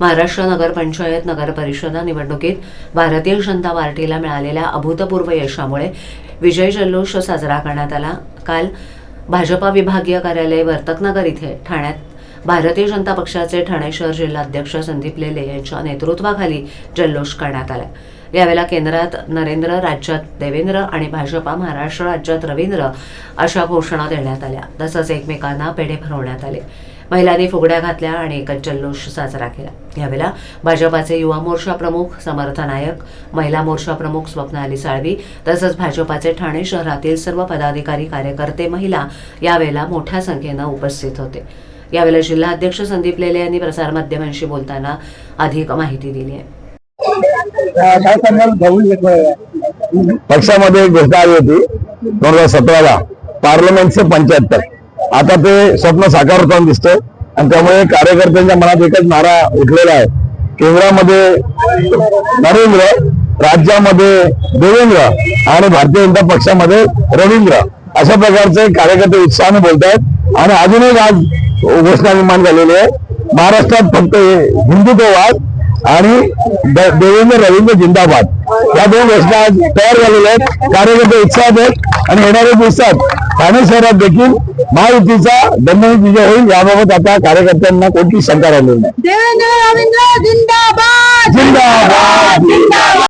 महाराष्ट्र नगरपंचायत नगर परिषद निवडणुकीत भारतीय जनता पार्टीला मिळालेल्या अभूतपूर्व यशामुळे विजय जल्लोष साजरा करण्यात आला. काल भाजपा विभागीय कार्यालय वर्तकनगर इथे ठाण्यात भारतीय जनता पक्षाचे ठाणे शहर जिल्हाध्यक्ष संदीप लेले यांच्या नेतृत्वाखाली जल्लोष करण्यात आला. यावेळेला केंद्रात नरेंद्र राज्यात देवेंद्र आणि भाजपा महाराष्ट्र राज्यात रवींद्र अशा घोषणा देण्यात आल्या. तसंच एकमेकांना पेढे भरवण्यात आले. महिलांनी फुगड्या घातल्या आणि एकच जल्लोष साजरा केला. यावेळेला भाजपाचे युवा मोर्चा प्रमुख समर्थ नायक महिला मोर्चा प्रमुख स्वप्नाली साळवी तसंच भाजपाचे ठाणे शहरातील सर्व पदाधिकारी कार्यकर्ते महिला यावेळेला मोठ्या संख्येनं उपस्थित होते. यावेळेला जिल्हाध्यक्ष संदीप लेले यांनी प्रसारमाध्यमांशी बोलताना अधिक माहिती दिली आहे. पक्षामध्ये एक घोषणा आली होती दोन हजार सतराला पार्लमेंटचे पंच्याहत्तर. आता ते स्वप्न साकार होताना दिसतंय. आणि त्यामुळे कार्यकर्त्यांच्या मनात एकच नारा उठलेला आहे. केंद्रामध्ये नरेंद्र राज्यामध्ये देवेंद्र आणि भारतीय जनता पक्षामध्ये रवींद्र अशा प्रकारचे कार्यकर्ते उत्साहाने बोलतायत. आणि अजूनही आज घोषणा निर्माण झालेली आहे. महाराष्ट्रात फक्त हिंदुत्ववाद आणि देवेंद्र रवींद्र जिंदाबाद. या दोन घोषणा आज तयार झालेल्या आहेत. कार्यकर्ते उत्साहात आहेत आणि येणाऱ्या दिवसात ठाणे शहरात देखील महायुतीचा दमनी विजय होईल याबाबत आता कार्यकर्त्यांना कोणतीच शंका राहिलेली नाही.